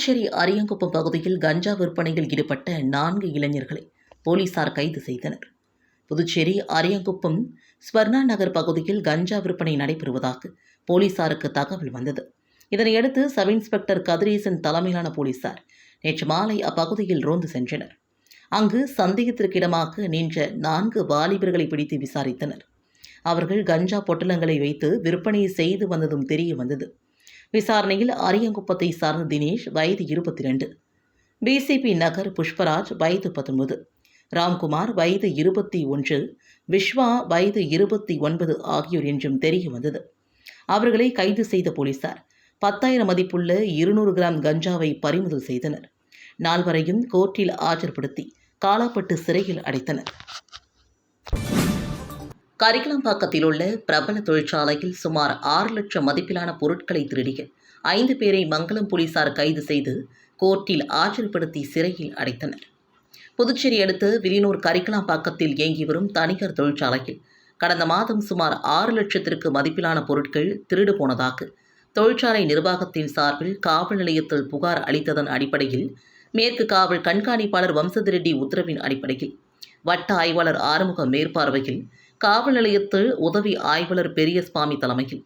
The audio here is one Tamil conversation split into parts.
புதுச்சேரி அரியங்குப்பம் பகுதியில் கஞ்சா விற்பனையில் ஈடுபட்ட நான்கு இளைஞர்களை போலீசார் கைது செய்தனர். புதுச்சேரி அரியங்குப்பம் ஸ்வர்ணா நகர் பகுதியில் கஞ்சா விற்பனை நடைபெறுவதாக போலீசாருக்கு தகவல் வந்தது. இதனையடுத்து சப் இன்ஸ்பெக்டர் கதிரேசன் தலைமையிலான போலீசார் நேற்று மாலை அப்பகுதியில் ரோந்து சென்றனர். அங்கு சந்தேகத்திற்கிடமாக நின்ற நான்கு வாலிபர்களை பிடித்து விசாரித்தனர். அவர்கள் கஞ்சா பொட்டலங்களை வைத்து விற்பனை செய்து வந்ததும் தெரிய வந்தது. விசாரணையில் அரியங்குப்பத்தை சார்ந்த தினேஷ் வயது இருபத்தி ரெண்டு பிசிபி நகர் புஷ்பராஜ் வயது பத்தொன்பது. ராம்குமார் வயது இருபத்தி ஒன்று. விஸ்வா வயது இருபத்தி ஒன்பது ஆகியோர் என்றும் தெரிய வந்தது. அவர்களை கைது செய்த போலீசார் பத்தாயிரம் மதிப்புள்ள இருநூறு கிராம் கஞ்சாவை பறிமுதல் செய்தனர். நால்வரையும் கோர்ட்டில் ஆஜர்படுத்தி காலாப்பட்டு சிறையில் அடைத்தனர். கரிக்கலாம்பாக்கத்தில் உள்ள பிரபல தொழிற்சாலையில் சுமார் ஆறு லட்சம் மதிப்பிலான பொருட்களை திருடிய ஐந்து பேரை மங்களம் போலீசார் கைது செய்து கோர்ட்டில் ஆஜர்படுத்தி சிறையில் அடைத்தனர். புதுச்சேரி அடுத்து விலினூர் கரிக்கலாம்பாக்கத்தில் இயங்கி வரும் தனியார் தொழிற்சாலையில் கடந்த மாதம் சுமார் ஆறு லட்சத்திற்கு மதிப்பிலான பொருட்கள் திருடு போனதாக தொழிற்சாலை நிர்வாகத்தின் சார்பில் காவல் நிலையத்தில் புகார் அளித்ததன் அடிப்படையில் மேற்கு காவல் கண்காணிப்பாளர் வம்சதிரெட்டி உத்தரவின் அடிப்படையில் வட்ட ஆய்வாளர் ஆறுமுக மேற்பார்வையில் காவல் நிலையத்தில் உதவி ஆய்வாளர் பெரியசுவாமி தலைமையில்.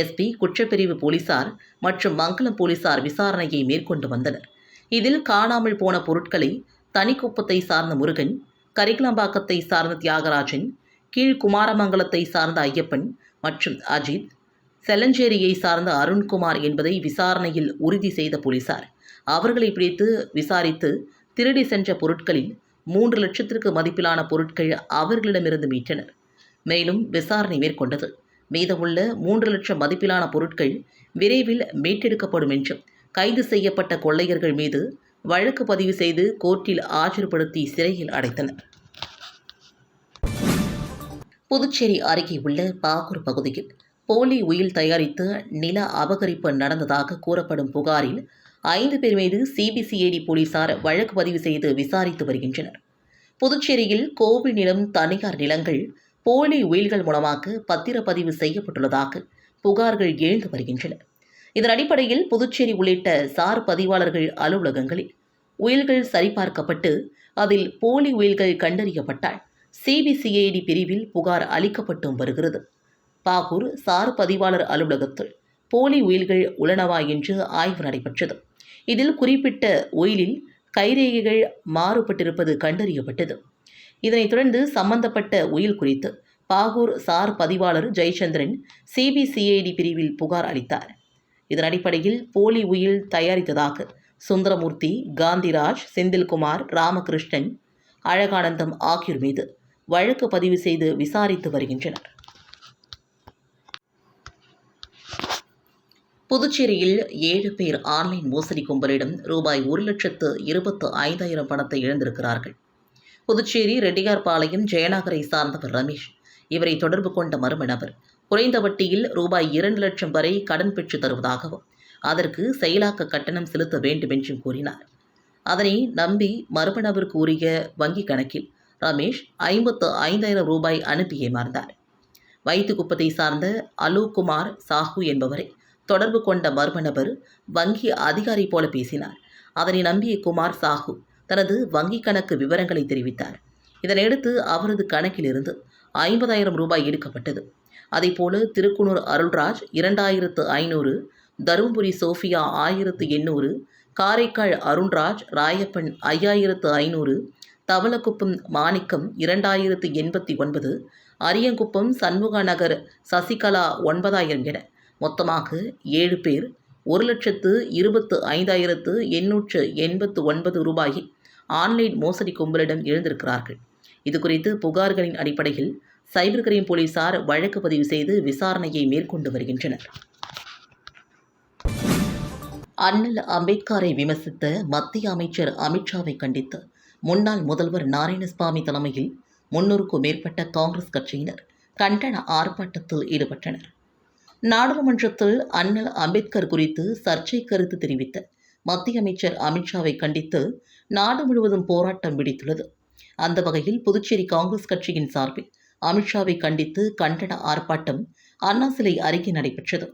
எஸ்பி குற்றப்பிரிவு போலீசார் மற்றும் மங்களம் போலீசார் விசாரணையை மேற்கொண்டு வந்தனர். இதில் காணாமல் போன பொருட்களை தனிக்குப்பத்தை சார்ந்த முருகன் கரிகலம்பாக்கத்தை சார்ந்த தியாகராஜன் கீழ் குமாரமங்கலத்தை சார்ந்த ஐயப்பன் மற்றும் அஜித் செலஞ்சேரியை சார்ந்த அருண்குமார் என்பதை விசாரணையில் உறுதி செய்த போலீசார். அவர்களை பிடித்து விசாரித்து திருடி சென்ற பொருட்களில் மூன்று லட்சத்திற்கு மதிப்பிலான பொருட்கள் அவர்களிடமிருந்து மீட்டனர். மேலும் விசாரணை மேற்கொண்டது. மீதமுள்ள மூன்று லட்சம் மதிப்பிலான பொருட்கள் விரைவில் மீட்டெடுக்கப்படும் என்றும் கைது செய்யப்பட்ட கொள்ளையர்கள் மீது வழக்கு பதிவு செய்து கோர்ட்டில் ஆஜர்படுத்தி சிறையில் அடைத்தனர். புதுச்சேரி அருகே உள்ள பாகூர் பகுதியில் போலி உயில் தயாரித்து நில அபகரிப்பு நடந்ததாக கூறப்படும் புகாரில் ஐந்து பேர் மீது சிபிசிஐடி போலீசார் வழக்கு பதிவு செய்து விசாரித்து வருகின்றனர். புதுச்சேரியில் கோவில் நிலம் தனியார் நிலங்கள் போலி உயில்கள் மூலமாக பத்திரப்பதிவு செய்யப்பட்டுள்ளதாக புகார்கள் எழுந்து வருகின்றன. இதன் அடிப்படையில் புதுச்சேரி உள்ளிட்ட சார் பதிவாளர்கள் அலுவலகங்களில் உயில்கள் சரிபார்க்கப்பட்டு அதில் போலி உயில்கள் கண்டறியப்பட்டால் சிபிசிஐடி பிரிவில் புகார் அளிக்கப்பட்டும் வருகிறது. பாகூர் சார் பதிவாளர் அலுவலகத்தில் போலி உயில்கள் உள்ளனவா என்று ஆய்வு நடைபெற்றது. இதில் குறிப்பிட்ட உயிலில் கைரேகைகள் மாறுபட்டிருப்பது கண்டறியப்பட்டது. இதனைத் தொடர்ந்து சம்பந்தப்பட்ட உயில் குறித்து பாகூர் சார் பதிவாளர் ஜெயச்சந்திரன் சிபிசிஐடி பிரிவில் புகார் அளித்தார். இதன் அடிப்படையில் போலி உயில் தயாரித்ததாக சுந்தரமூர்த்தி காந்திராஜ் செந்தில்குமார் ராமகிருஷ்ணன் அழகானந்தம் ஆகியோர் மீது வழக்கு பதிவு செய்து விசாரித்து வருகின்றனர். புதுச்சேரியில் ஏழு பேர் ஆன்லைன் மோசடி கும்பலிடம் ரூபாய் ஒரு லட்சத்து இருபத்து ஐந்தாயிரம் பணத்தை இழந்திருக்கிறார்கள். புதுச்சேரி ரெட்டியார்பாளையம் ஜெயநகரை சார்ந்தவர் ரமேஷ். இவரை தொடர்பு கொண்ட மர்ம நபர். குறைந்த வட்டியில் ரூபாய் இரண்டு லட்சம் வரை கடன் பெற்று தருவதாகவும் அதற்கு செயலாக்க கட்டணம் செலுத்த வேண்டும் என்றும் கூறினார். அதனை நம்பி மர்ம நபர் கூறிய வங்கி கணக்கில் ரமேஷ் ஐம்பத்து ஐந்தாயிரம் ரூபாய் அனுப்பி ஏமாந்தார். வைத்துக்குப்பத்தை சார்ந்த அலோக்குமார் சாஹூ என்பவரை தொடர்பு கொண்ட மர்ம நபர் வங்கி அதிகாரி போல பேசினார். அதனை நம்பிய குமார் சாஹூ தனது வங்கிக் கணக்கு விவரங்களை தெரிவித்தார். இதனையடுத்து அவரது கணக்கிலிருந்து ஐம்பதாயிரம் ரூபாய் எடுக்கப்பட்டது. அதேபோல திருக்குனூர் அருள்ராஜ் இரண்டாயிரத்து ஐநூறு தருமபுரி சோஃபியா ஆயிரத்து எண்ணூறு காரைக்கால் அருண்ராஜ் ராயப்பன் ஐயாயிரத்து ஐநூறு தவளக்குப்பம் மாணிக்கம் இரண்டாயிரத்து எண்பத்தி ஒன்பது அரியங்குப்பம் சண்முகநகர் சசிகலா ஒன்பதாயிரம் என மொத்தமாக ஏழு பேர் ஒரு லட்சத்து இருபத்து ஐந்தாயிரத்து எண்ணூற்று எண்பத்து ஒன்பது ரூபாயை ஆன்லைன் மோசடி கும்பலிடம் எழுந்திருக்கிறார்கள். இதுகுறித்து புகார்களின் அடிப்படையில் சைபர் கிரைம் போலீசார் வழக்கு பதிவு செய்து விசாரணையை மேற்கொண்டு வருகின்றனர். அண்ணல் அம்பேத்கரை விமர்சித்த மத்திய அமைச்சர் அமித்ஷாவை கண்டித்து முன்னாள் முதல்வர் நாராயணசாமி தலைமையில் முன்னூறுக்கும் மேற்பட்ட காங்கிரஸ் கட்சியினர் கண்டன ஆர்ப்பாட்டத்தில் ஈடுபட்டனர். நாடாளுமன்றத்தில் அண்ணல் அம்பேத்கர் குறித்து சர்ச்சை கருத்து தெரிவித்த மத்திய அமைச்சர் அமித்ஷாவை கண்டித்து நாடு முழுவதும் போராட்டம் விடுத்துள்ளது. அந்த வகையில் புதுச்சேரி காங்கிரஸ் கட்சியின் சார்பில் அமித்ஷாவை கண்டித்து கண்டன ஆர்ப்பாட்டம் அண்ணா சிலை அருகே நடைபெற்றது.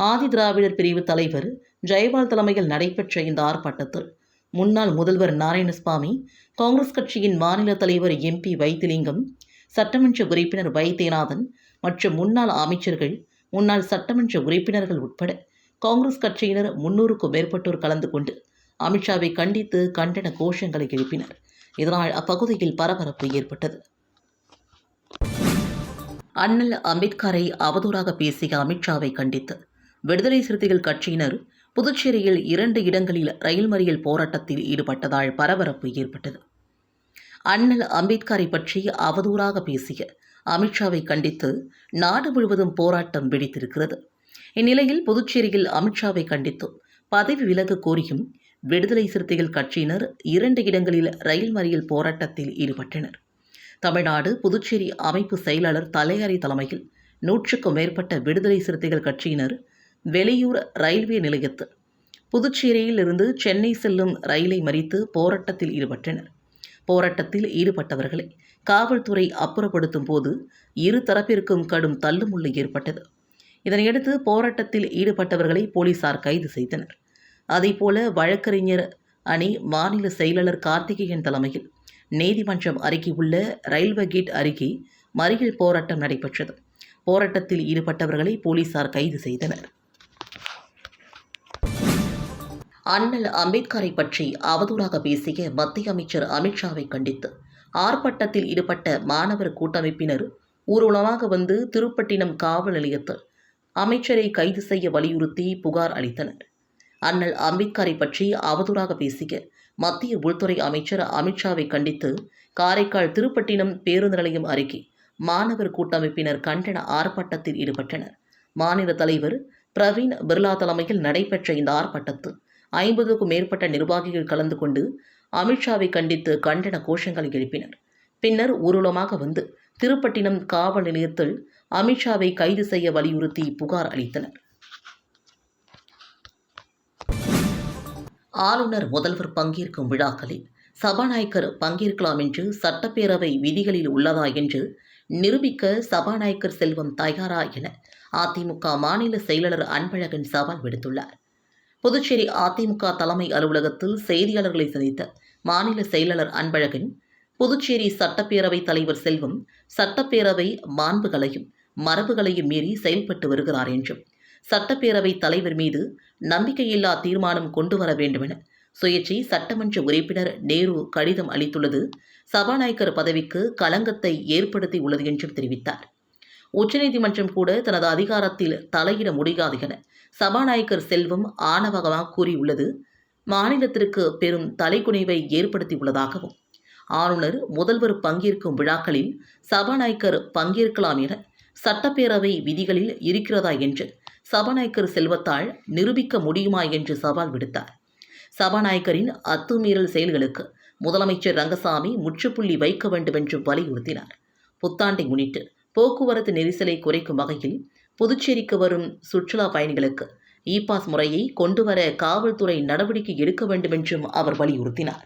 ஆதி திராவிடர் பிரிவு தலைவர் ஜெயபால் தலைமையில் நடைபெற்ற இந்த ஆர்ப்பாட்டத்தில் முன்னாள் முதல்வர் நாராயணசுவாமி காங்கிரஸ் கட்சியின் மாநில தலைவர் எம்பி வைத்திலிங்கம் சட்டமன்ற உறுப்பினர் வைத்தியநாதன் மற்றும் முன்னாள் அமைச்சர்கள் முன்னாள் சட்டமன்ற உறுப்பினர்கள் உட்பட காங்கிரஸ் கட்சியினர் முன்னூறுக்கும் மேற்பட்டோர் கலந்து கொண்டு அமித்ஷாவை கண்டித்து கண்டன கோஷங்களை எழுப்பினர். இதனால் அப்பகுதியில் பரபரப்பு ஏற்பட்டது. அண்ணல் அம்பேத்கரை அவதூறாக பேசிய அமித்ஷாவை கண்டித்து விடுதலை சிறுத்தைகள் கட்சியினர் புதுச்சேரியில் இரண்டு இடங்களில் ரயில் மறியல் போராட்டத்தில் ஈடுபட்டதால் பரபரப்பு ஏற்பட்டது. அண்ணல் அம்பேத்கரை பற்றி அவதூறாக பேசிய அமித்ஷாவை கண்டித்து நாடு முழுவதும் போராட்டம் வெடித்திருக்கிறது. இந்நிலையில் புதுச்சேரியில் அமித்ஷாவை கண்டித்தும் பதவி விலக கோரியும் விடுதலை சிறுத்தைகள் கட்சியினர் இரண்டு இடங்களில் ரயில் மறியல் போராட்டத்தில் ஈடுபட்டனர். தமிழ்நாடு புதுச்சேரி அமைப்பு செயலாளர் தலையாரி தலைமையில் நூற்றுக்கும் மேற்பட்ட விடுதலை சிறுத்தைகள் கட்சியினர் வெளியூர் ரயில்வே நிலையத்தில் புதுச்சேரியில் இருந்து சென்னை செல்லும் ரயிலை மறித்து போராட்டத்தில் ஈடுபட்டனர். போராட்டத்தில் ஈடுபட்டவர்களை காவல்துறை அப்புறப்படுத்தும் போது இரு தரப்பிற்கும் கடும் தள்ளுமுள்ளு ஏற்பட்டது. இதனையடுத்து போராட்டத்தில் ஈடுபட்டவர்களை போலீசார் கைது செய்தனர். அதேபோல வழக்கறிஞர் அணி மாநில செயலாளர் கார்த்திகேயன் தலைமையில் நீதிமன்றம் அருகே உள்ள ரயில்வே கேட் அருகே மறியல் போராட்டம் நடைபெற்றது. போராட்டத்தில் ஈடுபட்டவர்களை போலீசார் கைது செய்தனர். அண்ணல் அம்பேத்கரை பற்றி அவதூறாக பேசிய மத்திய அமைச்சர் அமித்ஷாவை கண்டித்து ஆர்ப்பாட்டத்தில் ஈடுபட்ட மாணவர் கூட்டமைப்பினர் ஊர்வலமாக வந்து திருப்பட்டினம் காவல் நிலையத்தில் அமைச்சரை கைது செய்ய வலியுறுத்தி புகார் அளித்தனர். அண்ணல் அம்பேத்கரை பற்றி அவதூறாக பேசிய மத்திய உள்துறை அமைச்சர் அமித்ஷாவை கண்டித்து காரைக்கால் திருப்பட்டினம் பேருந்து நிலையம் அருகே மாணவர் கூட்டமைப்பினர் கண்டன ஆர்ப்பாட்டத்தில் ஈடுபட்டனர். மாநில தலைவர் பிரவீன் பிர்லா தலைமையில் நடைபெற்ற இந்த ஆர்ப்பாட்டத்தில் ஐம்பதுக்கும் மேற்பட்ட நிர்வாகிகள் கலந்து கொண்டு அமித்ஷாவை கண்டித்து கண்டன கோஷங்களை எழுப்பினர். பின்னர் ஊர்வலமாக வந்து திருப்பட்டினம் காவல் நிலையத்தில் அமித்ஷாவை கைது செய்ய வலியுறுத்தி புகார் அளித்தனர். ஆளுநர் முதல்வர் பங்கேற்கும் விழாக்களில் சபாநாயகர் பங்கேற்கலாம் என்று சட்டப்பேரவை விதிகளில் உள்ளதா என்று நிரூபிக்க சபாநாயகர் செல்வம் தயாரா என அதிமுக மாநில செயலாளர் அன்பழகன் சவால் விடுத்துள்ளார். புதுச்சேரி அதிமுக தலைமை அலுவலகத்தில் செய்தியாளர்களை சந்தித்த மாநில செயலாளர் அன்பழகன் புதுச்சேரி சட்டப்பேரவை தலைவர் செல்வம் சட்டப்பேரவை மாண்புகளையும் மரபுகளையும் மீறி செயல்பட்டு வருகிறார் என்றும். சட்டப்பேரவை தலைவர் மீது நம்பிக்கையில்லா தீர்மானம் கொண்டு வர வேண்டுமென சுயேட்சை சட்டமன்ற உறுப்பினர் நேரு கடிதம் அளித்துள்ளது. சபாநாயகர் பதவிக்கு களங்கத்தை ஏற்படுத்தி உள்ளது என்றும் தெரிவித்தார். உச்சநீதிமன்றம் கூட தனது அதிகாரத்தில் தலையிட முடியாது என சபாநாயகர் செல்வம் ஆணவகமாக கூறியுள்ளது. மாநிலத்திற்கு பெரும் தலைக்குனிவை ஏற்படுத்தியுள்ளதாகவும் ஆளுநர் முதல்வர் பங்கேற்கும் விழாக்களில் சபாநாயகர் பங்கேற்கலாம் என சட்டப்பேரவை விதிகளில் இருக்கிறதா என்று சபாநாயகர் செல்வத்தால் நிரூபிக்க முடியுமா என்று சவால் விடுத்தார். சபாநாயகரின் அத்துமீறல் செயல்களுக்கு முதலமைச்சர் ரங்கசாமி முற்றுப்புள்ளி வைக்க வேண்டும் என்று வலியுறுத்தினார். புத்தாண்டை முன்னிட்டு போக்குவரத்து நெரிசலை குறைக்கும் வகையில் புதுச்சேரிக்கு வரும் சுற்றுலா பயணிகளுக்கு இ பாஸ் முறையை கொண்டுவர காவல்துறை நடவடிக்கை எடுக்க வேண்டும் என்றும் அவர் வலியுறுத்தினார்.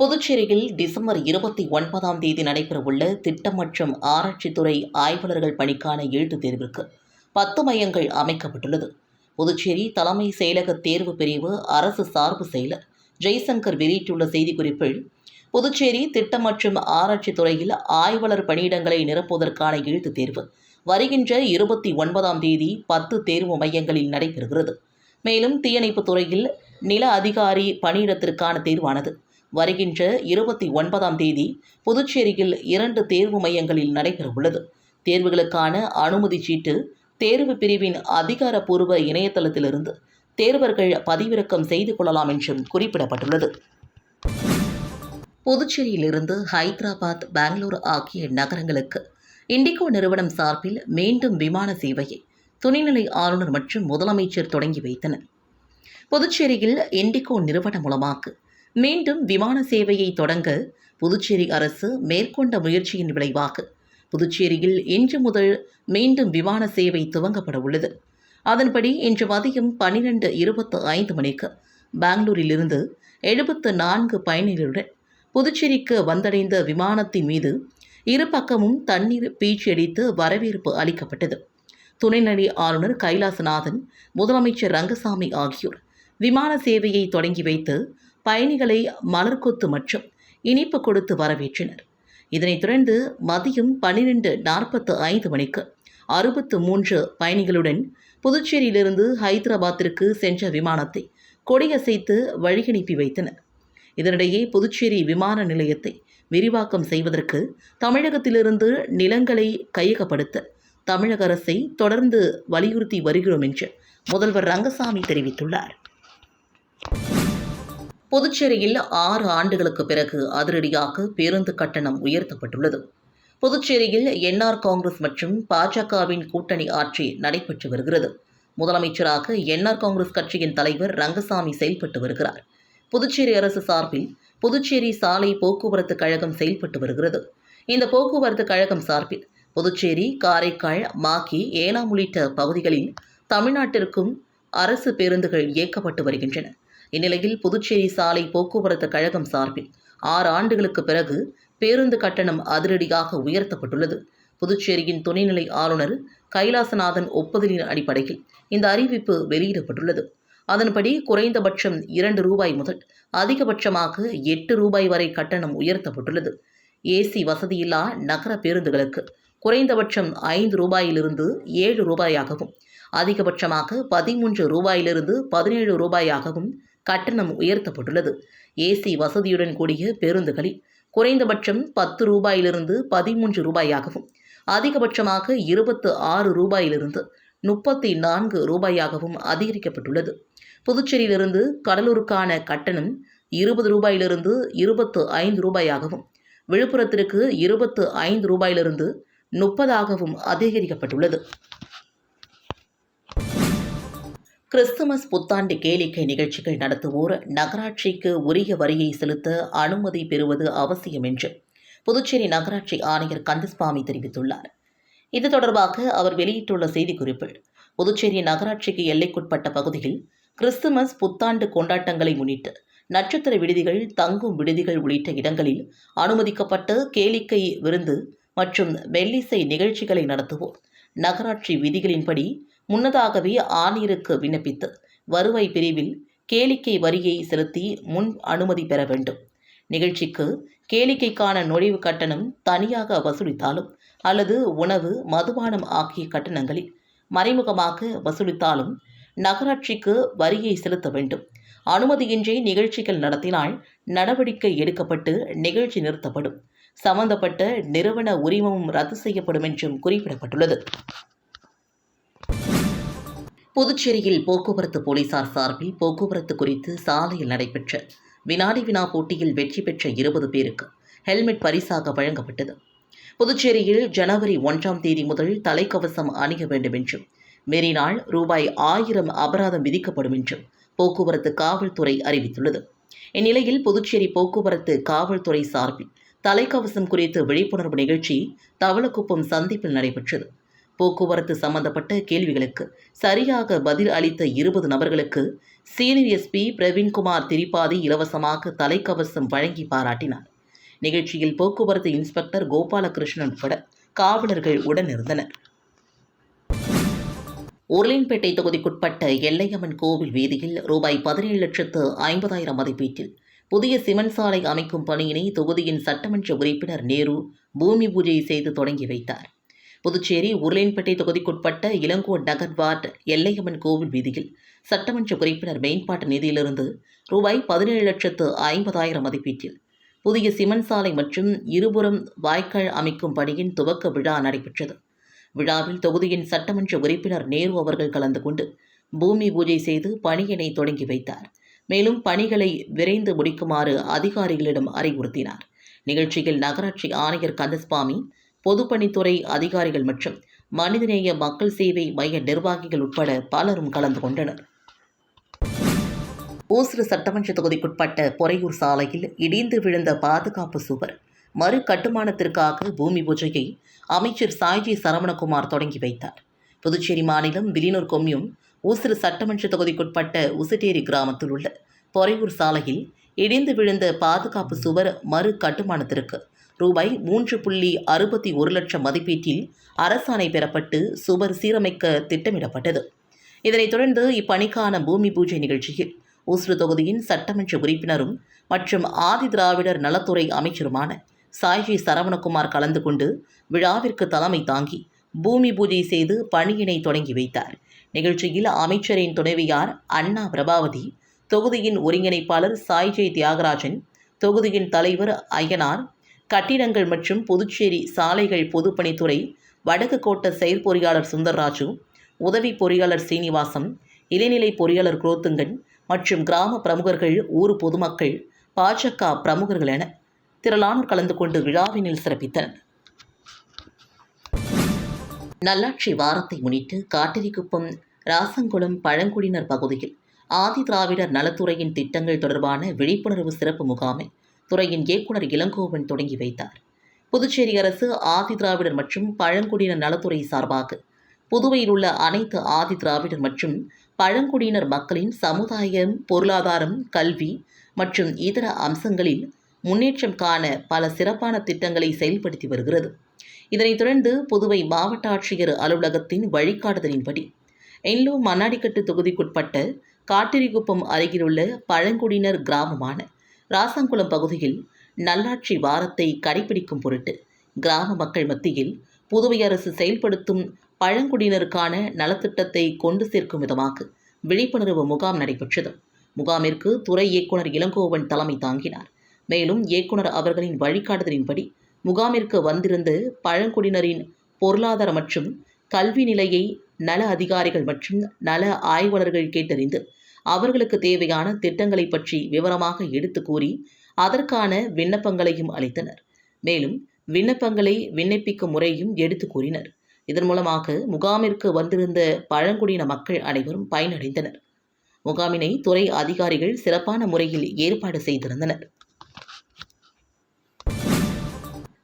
புதுச்சேரியில் டிசம்பர் இருபத்தி ஒன்பதாம் தேதி நடைபெறவுள்ள திட்டம் மற்றும் ஆராய்ச்சித்துறை ஆய்வாளர்கள் பணிக்கான எழுத்துத் தேர்விற்கு பத்து மையங்கள் அமைக்கப்பட்டுள்ளது. புதுச்சேரி தலைமை செயலக தேர்வு பிரிவு அரசு சார்பு செயலர் ஜெய்சங்கர் வெளியிட்டுள்ள செய்திக்குறிப்பில் புதுச்சேரி திட்டம் மற்றும் ஆராய்ச்சித்துறையில் ஆய்வாளர் பணியிடங்களை நிரப்புவதற்கான எழுத்துத் தேர்வு வருகின்ற இருபத்தி ஒன்பதாம் தேதி பத்து தேர்வு மையங்களில் நடைபெறுகிறது. மேலும் தீயணைப்புத் துறையில் நில அதிகாரி பணியிடத்திற்கான தேர்வானது வருகின்ற இருபத்தி ஒன்பதாம் தேதி புதுச்சேரியில் இரண்டு தேர்வு மையங்களில் நடைபெறவுள்ளது. தேர்வுகளுக்கான அனுமதி சீட்டு தேர்வு பிரிவின் அதிகாரப்பூர்வ இணையதளத்திலிருந்து தேர்வர்கள் பதிவிறக்கம் செய்து கொள்ளலாம் என்றும் குறிப்பிடப்பட்டுள்ளது. புதுச்சேரியிலிருந்து ஹைதராபாத் பெங்களூர் ஆகிய நகரங்களுக்கு இண்டிகோ நிறுவனம் சார்பில் மீண்டும் விமான சேவையை துணைநிலை ஆளுநர் மற்றும் முதலமைச்சர் தொடங்கி வைத்தனர். புதுச்சேரியில் இண்டிகோ நிறுவனம் மூலமாக மீண்டும் விமான சேவையை தொடங்க புதுச்சேரி அரசு மேற்கொண்ட முயற்சியின் விளைவாக புதுச்சேரியில் இன்று முதல் மீண்டும் விமான சேவை துவங்கப்பட உள்ளது. அதன்படி இன்று மதியம் பனிரெண்டு இருபத்து ஐந்து மணிக்கு பெங்களூரிலிருந்து எழுபத்து நான்கு பயணிகளுடன் புதுச்சேரிக்கு வந்தடைந்த விமானத்தின் மீது இரு பக்கமும் தண்ணீர் பீச்சடித்து வரவேற்பு அளிக்கப்பட்டது. துணைநிலை ஆளுநர் கைலாசநாதன் முதலமைச்சர் ரங்கசாமி ஆகியோர் விமான சேவையை தொடங்கி வைத்து பயணிகளை மலர்கொத்து மற்றும் இனிப்பு கொடுத்து வரவேற்றனர். இதனைத் தொடர்ந்து மதியம் பன்னிரண்டு நாற்பத்து ஐந்து மணிக்கு அறுபத்து மூன்று பயணிகளுடன் புதுச்சேரியிலிருந்து ஹைதராபாத்திற்கு சென்ற விமானத்தை கொடியசைத்து வழியனுப்பி வைத்தனர். இதனிடையே புதுச்சேரி விமான நிலையத்தை விரிவாக்கம் செய்வதற்கு தமிழகத்திலிருந்து நிலங்களை கையகப்படுத்த தமிழக அரசை தொடர்ந்து வலியுறுத்தி வருகிறோம் என்று முதல்வர் ரங்கசாமி தெரிவித்துள்ளார். புதுச்சேரியில் ஆறு ஆண்டுகளுக்கு பிறகு அதிரடியாக பேருந்து கட்டணம் உயர்த்தப்பட்டுள்ளது. புதுச்சேரியில் என்ஆர் காங்கிரஸ் மற்றும் பாஜகவின் கூட்டணி ஆட்சி நடைபெற்று வருகிறது. முதலமைச்சராக என்ஆர் காங்கிரஸ் கட்சியின் தலைவர் ரங்கசாமி செயல்பட்டு வருகிறார். புதுச்சேரி அரசு சார்பில் புதுச்சேரி சாலை போக்குவரத்து கழகம் செயல்பட்டு வருகிறது. இந்த போக்குவரத்து கழகம் சார்பில் புதுச்சேரி காரைக்கால் மாக்கி ஏனாம் உள்ளிட்ட பகுதிகளில் தமிழ்நாட்டிற்கும் அரசு பேருந்துகள் இயக்கப்பட்டு வருகின்றன. இந்நிலையில் புதுச்சேரி சாலை போக்குவரத்து கழகம் சார்பில் ஆறு ஆண்டுகளுக்கு பிறகு பேருந்து கட்டணம் அதிரடியாக உயர்த்தப்பட்டுள்ளது. புதுச்சேரியின் துணைநிலை ஆளுநர் கைலாசநாதன் ஒப்புதலின் அடிப்படையில் இந்த அறிவிப்பு வெளியிடப்பட்டுள்ளது. அதன்படி குறைந்தபட்சம் இரண்டு ரூபாய் முதல் அதிகபட்சமாக எட்டு ரூபாய் வரை கட்டணம் உயர்த்தப்பட்டுள்ளது. ஏசி வசதியில்லா நகர பேருந்துகளுக்கு குறைந்தபட்சம் ஐந்து ரூபாயிலிருந்து ஏழு ரூபாயாகவும் அதிகபட்சமாக பதிமூன்று ரூபாயிலிருந்து பதினேழு ரூபாயாகவும் கட்டணம் உயர்த்தப்பட்டுள்ளது. ஏசி வசதியுடன் கூடிய பேருந்துகளில் குறைந்தபட்சம் பத்து ரூபாயிலிருந்து பதிமூன்று ரூபாயாகவும் அதிகபட்சமாக இருபத்து ஆறு ரூபாயிலிருந்து முப்பத்தி நான்கு ரூபாயாகவும் அதிகரிக்கப்பட்டுள்ளது. புதுச்சேரியிலிருந்து கடலூருக்கான கட்டணம் இருபது ரூபாயிலிருந்து இருபத்து ஐந்து ரூபாயாகவும் விழுப்புரத்திற்கு இருபத்து ஐந்து ரூபாயிலிருந்து முப்பதாகவும் அதிகரிக்கப்பட்டுள்ளது. கிறிஸ்துமஸ் புத்தாண்டு கேளிக்கை நிகழ்ச்சிகள் நடத்துவோர் நகராட்சிக்கு உரிய வரியை செலுத்த அனுமதி பெறுவது அவசியம் என்று புதுச்சேரி நகராட்சி ஆணையர் கந்தசுவாமி தெரிவித்துள்ளார். இது தொடர்பாக அவர் வெளியிட்டுள்ள செய்திக்குறிப்பில் புதுச்சேரி நகராட்சிக்கு எல்லைக்குட்பட்ட பகுதியில் கிறிஸ்துமஸ் புத்தாண்டு கொண்டாட்டங்களை முன்னிட்டு நட்சத்திர விடுதிகள் தங்கும் விடுதிகள் உள்ளிட்ட இடங்களில் அனுமதிக்கப்பட்ட கேளிக்கை விருந்து மற்றும் வெள்ளிசை நிகழ்ச்சிகளை நடத்துவோர் நகராட்சி விதிகளின்படி முன்னதாகவே ஆணையருக்கு விண்ணப்பித்து வருவாய் பிரிவில் கேளிக்கை வரியை செலுத்தி முன் அனுமதி பெற வேண்டும். நிகழ்ச்சிக்கு கேளிக்கைக்கான நுழைவு கட்டணம் தனியாக வசூலித்தாலும் அல்லது உணவு மதுபானம் ஆகிய கட்டணங்களில் மறைமுகமாக வசூலித்தாலும் நகராட்சிக்கு வரியை செலுத்த வேண்டும். அனுமதியின்றி நிகழ்ச்சிகள் நடத்தினால் நடவடிக்கை எடுக்கப்பட்டு நிகழ்ச்சி நிறுத்தப்படும். சம்பந்தப்பட்ட நிறுவன உரிமமும் ரத்து செய்யப்படும் என்றும் குறிப்பிடப்பட்டுள்ளது. புதுச்சேரியில் போக்குவரத்து போலீசார் சார்பில் போக்குவரத்து குறித்து சாலையில் நடைபெற்ற வினாடி வினா போட்டியில் வெற்றி பெற்ற இருபது பேருக்கு ஹெல்மெட் பரிசாக வழங்கப்பட்டது. புதுச்சேரியில் ஜனவரி ஒன்றாம் தேதி முதல் தலைக்கவசம் அணிய வேண்டும் என்றும் மீறினால் ரூபாய் ஆயிரம் அபராதம் விதிக்கப்படும் என்றும் போக்குவரத்து காவல்துறை அறிவித்துள்ளது. இந்நிலையில் புதுச்சேரி போக்குவரத்து காவல்துறை சார்பில் தலைக்கவசம் குறித்து விழிப்புணர்வு நிகழ்ச்சி தவளக்குப்பம் சந்திப்பில் நடைபெற்றது. போக்குவரத்து சம்பந்தப்பட்ட கேள்விகளுக்கு சரியாக பதில் அளித்த இருபது நபர்களுக்கு சீனியர் எஸ்பி பிரவீன்குமார் திரிபாதி இலவசமாக தலைக்கவசம் வழங்கி பாராட்டினார். நிகழ்ச்சியில் போக்குவரத்து இன்ஸ்பெக்டர் கோபாலகிருஷ்ணன் உட்பட காவலர்கள் உடனிருந்தனர். உருளின்பேட்டை தொகுதிக்குட்பட்ட எல்லையம்மன் கோவில் வீதியில் ரூபாய் பதினேழு லட்சத்து ஐம்பதாயிரம் மதிப்பீட்டில் புதிய சிமெண்ட் சாலை அமைக்கும் பணியினை தொகுதியின் சட்டமன்ற உறுப்பினர் நேரு பூமி பூஜை செய்து தொடங்கி வைத்தார். புதுச்சேரி உருளையன்பேட்டை தொகுதிக்குட்பட்ட இளங்கோ நகர் வார்டு எல்லையம்மன் கோவில் வீதியில் சட்டமன்ற உறுப்பினர் மேம்பாட்டு நிதியிலிருந்து ரூபாய் பதினேழு லட்சத்து ஐம்பதாயிரம் மதிப்பீட்டில் புதிய சிமெண்ட் சாலை மற்றும் இருபுறம் வாய்க்கால் அமைக்கும் பணியின் துவக்க விழா நடைபெற்றது. விழாவில் தொகுதியின் சட்டமன்ற உறுப்பினர் நேரு அவர்கள் கலந்து கொண்டு பூமி பூஜை செய்து பணியினை தொடங்கி வைத்தார். மேலும் பணிகளை விரைந்து முடிக்குமாறு அதிகாரிகளிடம் அறிவுறுத்தினார். நிகழ்ச்சியில் நகராட்சி ஆணையர் கந்தசுவாமி பொதுப்பணித்துறை அதிகாரிகள் மற்றும் மனிதநேய மக்கள் சேவை மைய நிர்வாகிகள் உட்பட பலரும் கலந்து கொண்டனர். ஓசூர் சட்டமன்ற தொகுதிக்குட்பட்ட பொறையூர் சாலையில் இடிந்து விழுந்த பாதுகாப்பு சுவர் மறு கட்டுமானத்திற்காக பூமி பூஜையை அமைச்சர் சாய்ஜி சரவணகுமார் தொடங்கி வைத்தார். புதுச்சேரி மாநிலம் விலினூர் கொம்யூன் ஊசுறு சட்டமன்ற தொகுதிக்குட்பட்ட உசுட்டேரி கிராமத்தில் உள்ள பொறையூர் சாலையில் இடிந்து விழுந்த பாதுகாப்பு சுவர் மறு கட்டுமானத்திற்கு ரூபாய் மூன்று புள்ளி அறுபத்தி ஒரு லட்சம் மதிப்பீட்டில் அரசாணை பெறப்பட்டு சுவர் சீரமைக்க திட்டமிடப்பட்டது. இதனைத் தொடர்ந்து இப்பணிக்கான பூமி பூஜை நிகழ்ச்சியில் ஊசுடு தொகுதியின் சட்டமன்ற உறுப்பினரும் மற்றும் ஆதி திராவிடர் நலத்துறை அமைச்சருமான சாய்ஜி சரவணகுமார் கலந்து கொண்டு விழாவிற்கு தலைமை தாங்கி பூமி பூஜை செய்து பணியினை தொடங்கி வைத்தார். நிகழ்ச்சியில் அமைச்சரின் துணைவியார் அண்ணா பிரபாவதி தொகுதியின் ஒருங்கிணைப்பாளர் சாய்ஜே தியாகராஜன் தொகுதியின் தலைவர் அய்யனார் கட்டிடங்கள் மற்றும் புதுச்சேரி சாலைகள் பொதுப்பணித்துறை வடக்கு கோட்ட செயற்பொறியாளர் சுந்தர்ராஜு உதவி பொறியாளர் சீனிவாசம் இளைநிலை பொறியாளர் குரோத்துங்கன் மற்றும் கிராம பிரமுகர்கள் ஊர் பொதுமக்கள் பாஜக பிரமுகர்கள் என திரளானோர் கலந்து கொண்டு விழாவினில் சிறப்பித்தனர். நல்லாட்சி வாரத்தை முன்னிட்டு காட்டிரிக்குப்பம் ராசங்குளம் பழங்குடியினர் பகுதியில் ஆதி திராவிடர் நலத்துறையின் திட்டங்கள் தொடர்பான விழிப்புணர்வு சிறப்பு முகாமை துறையின் இயக்குனர் இளங்கோவன் தொடங்கி வைத்தார். புதுச்சேரி அரசு ஆதி திராவிடர் மற்றும் பழங்குடியினர் நலத்துறை சார்பாக புதுவையில் உள்ள அனைத்து ஆதி திராவிடர் மற்றும் பழங்குடியினர் மக்களின் சமுதாயம் பொருளாதாரம் கல்வி மற்றும் இதர அம்சங்களில் முன்னேற்றம் காண பல சிறப்பான திட்டங்களை செயல்படுத்தி வருகிறது. இதனைத் தொடர்ந்து புதுவை மாவட்ட ஆட்சியர் அலுவலகத்தின் வழிகாட்டுதலின்படி என்லோ மண்ணாடிக்கட்டு தொகுதிக்குட்பட்ட காட்டிரிகுப்பம் அருகிலுள்ள பழங்குடியினர் கிராமமான ராசங்குளம் பகுதியில் நல்லாட்சி வாரத்தை கடைபிடிக்கும் பொருட்டு கிராம மக்கள் மத்தியில் புதுவை அரசு செயல்படுத்தும் பழங்குடியினருக்கான நலத்திட்டத்தை கொண்டு சேர்க்கும் விதமாக விழிப்புணர்வு முகாம் நடைபெற்றது. முகாமிற்கு துறை இயக்குனர் இளங்கோவன் தலைமை தாங்கினார். மேலும் இயக்குனர் அவர்களின் வழிகாட்டுதலின்படி முகாமிற்கு வந்திருந்த பழங்குடியினரின் பொருளாதார மற்றும் கல்வி நிலையை நல அதிகாரிகள் மற்றும் நல ஆய்வாளர்கள் கேட்டறிந்து அவர்களுக்கு தேவையான திட்டங்களை பற்றி விவரமாக எடுத்து கூறி அதற்கான விண்ணப்பங்களையும் அளித்தனர். மேலும் விண்ணப்பங்களை விண்ணப்பிக்கும் முறையும் எடுத்து கூறினர். இதன் மூலமாக முகாமிற்கு வந்திருந்த பழங்குடியின மக்கள் அனைவரும் பயனடைந்தனர். முகாமினை துறை அதிகாரிகள் சிறப்பான முறையில் ஏற்பாடு செய்திருந்தனர்.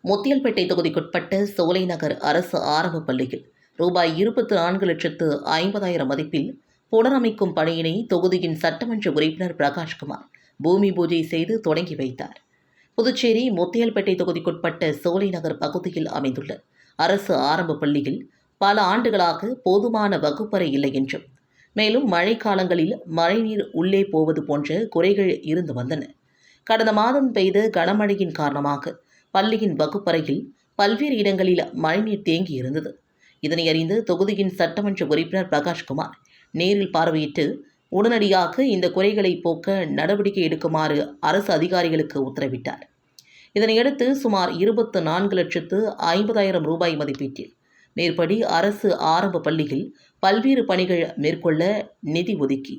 முத்தியல்பேட்டை தொகுதிக்குட்பட்ட சோலை நகர் அரசு ஆரம்ப பள்ளியில் ரூபாய் இருபத்தி நான்கு லட்சத்து ஐம்பதாயிரம் மதிப்பில் புனரமைக்கும் பணியினை தொகுதியின் சட்டமன்ற உறுப்பினர் பிரகாஷ்குமார் பூமி பூஜை செய்து தொடங்கி வைத்தார். புதுச்சேரி முத்தியல்பேட்டை தொகுதிக்குட்பட்ட சோலை நகர் பகுதியில் அமைந்துள்ள அரசு ஆரம்ப பள்ளியில் பல ஆண்டுகளாக போதுமான வகுப்பறை இல்லை என்றும் மேலும் மழைக்காலங்களில் மழைநீர் உள்ளே போவது போன்ற குறைகள் இருந்து வந்தன. கடந்த மாதம் பெய்த கனமழையின் காரணமாக பள்ளியின் வகுப்பறையில் பல்வேறு இடங்களில் மழைநீர் தேங்கி இருந்தது. இதனை அறிந்து தொகுதியின் சட்டமன்ற உறுப்பினர் பிரகாஷ்குமார் நேரில் பார்வையிட்டு உடனடியாக இந்த குறைகளை போக்க நடவடிக்கை எடுக்குமாறு அரசு அதிகாரிகளுக்கு உத்தரவிட்டார். இதனையடுத்து சுமார் இருபத்து நான்கு லட்சத்து ஐம்பதாயிரம் ரூபாய் மதிப்பீட்டில் மேற்படி அரசு ஆரம்ப பள்ளியில் பல்வேறு பணிகள் மேற்கொள்ள நிதி ஒதுக்கி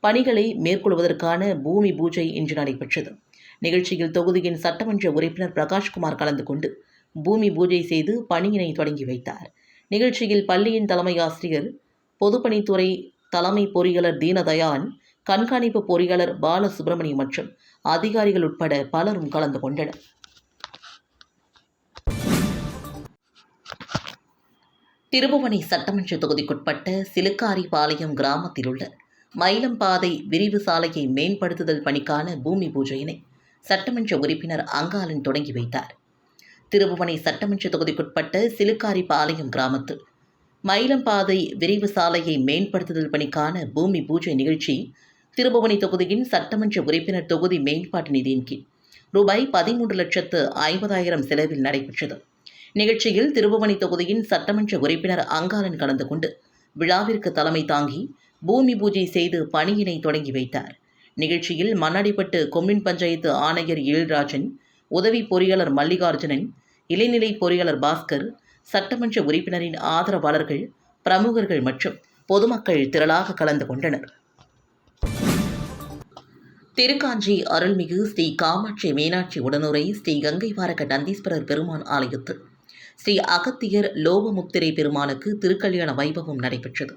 பணிகளை மேற்கொள்வதற்கான பூமி பூஜை இன்று நடைபெற்றது. நிகழ்ச்சியில் தொகுதியின் சட்டமன்ற உறுப்பினர் பிரகாஷ்குமார் கலந்து கொண்டு பூமி பூஜை செய்து பணியினை தொடங்கி வைத்தார். நிகழ்ச்சியில் பள்ளியின் தலைமை ஆசிரியர் பொதுப்பணித்துறை தலைமை பொறியாளர் தீனதயான் கண்காணிப்பு பொறியாளர் பாலசுப்ரமணியம் மற்றும் அதிகாரிகள் உட்பட பலரும் கலந்து கொண்டனர். திருபுவனை சட்டமன்ற தொகுதிக்குட்பட்ட சிலுக்காரிபாளையம் கிராமத்தில் உள்ள மயிலம்பாதை விரிவு சாலையை மேம்படுத்துதல் பணிக்கான பூமி பூஜையினை சட்டமன்ற உறுப்பினர் அங்காளன் தொடங்கி வைத்தார். திருபுவனை சட்டமன்ற தொகுதிக்குட்பட்ட சிலுக்காரிபாளையம் கிராமத்தில் மயிலம்பாதை விரைவு சாலையை மேம்படுத்துதல் பணிக்கான பூமி பூஜை நிகழ்ச்சி திருபுவனை தொகுதியின் சட்டமன்ற உறுப்பினர் தொகுதி மேம்பாட்டு நிதியின் கீழ். ரூபாய் பதிமூன்று லட்சத்து ஐம்பதாயிரம் செலவில் நடைபெற்றது. நிகழ்ச்சியில் திருபுவனை தொகுதியின் சட்டமன்ற உறுப்பினர் அங்காளன் கலந்து கொண்டு விழாவிற்கு தலைமை தாங்கி பூமி பூஜை செய்து பணியினை தொடங்கி வைத்தார். நிகழ்ச்சியில் மண்ணடிப்பட்டு கொம்மின் பஞ்சாயத்து ஆணையர் எழில்ராஜன் உதவி பொறியாளர் மல்லிகார்ஜுனன் இளைநிலை பொறியாளர் பாஸ்கர் சட்டமன்ற உறுப்பினரின் ஆதரவாளர்கள் பிரமுகர்கள் மற்றும் பொதுமக்கள் திரளாக கலந்து கொண்டனர். திருக்காஞ்சி அருள்மிகு ஸ்ரீ காமாட்சி மீனாட்சி உடனுரை ஸ்ரீ கங்கை வாரக நந்தீஸ்வரர் பெருமான் ஆலயத்தில் ஸ்ரீ அகத்தியர் லோபமுத்திரை பெருமானுக்கு திருக்கல்யாண வைபவம் நடைபெற்றது.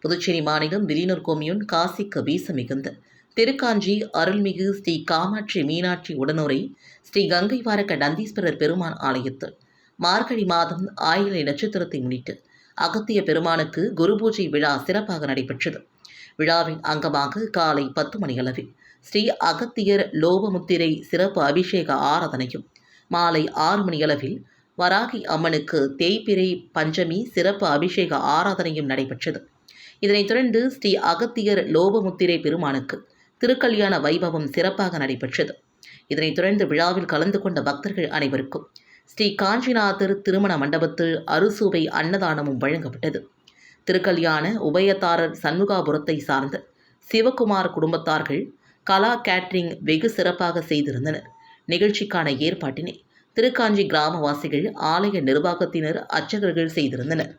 புதுச்சேரி மாநிலம் விலினூர் கோமியூன் காசிக்கு வீச மிகுந்த திருக்காஞ்சி அருள்மிகு ஸ்ரீ காமாட்சி மீனாட்சி உடனுரை ஸ்ரீ கங்கை வாரக நந்தீஸ்வரர் பெருமான் ஆலயத்தில் மார்கழி மாதம் ஆயிலை நட்சத்திரத்தை முன்னிட்டு அகத்திய பெருமானுக்கு குரு பூஜை விழா சிறப்பாக நடைபெற்றது. விழாவின் அங்கமாக காலை பத்து மணியளவில் ஸ்ரீ அகத்தியர் லோபமுத்திரை சிறப்பு அபிஷேக ஆராதனையும் மாலை ஆறு மணியளவில் வராகி அம்மனுக்கு தேய்பிரை பஞ்சமி சிறப்பு அபிஷேக ஆராதனையும் நடைபெற்றது. இதனைத் தொடர்ந்து ஸ்ரீ அகத்தியர் லோபமுத்திரை பெருமானுக்கு திருக்கல்யாண வைபவம் சிறப்பாக நடைபெற்றது. இதனைத் தொடர்ந்து விழாவில் கலந்து கொண்ட பக்தர்கள் அனைவருக்கும் ஸ்ரீ காஞ்சிநாதர் திருமண மண்டபத்தில் அறுசுவை அன்னதானமும் வழங்கப்பட்டது. திருக்கல்யாண உபயதாரர் சண்முகாபுரத்தை சார்ந்த சிவகுமார் குடும்பத்தார்கள் கலா கேட்ரிங் வெகு சிறப்பாக செய்திருந்தனர். நிகழ்ச்சிக்கான ஏற்பாட்டினை திருக்காஞ்சி கிராமவாசிகள் ஆலய நிர்வாகத்தினர் அர்ச்சகர்கள் செய்திருந்தனர்.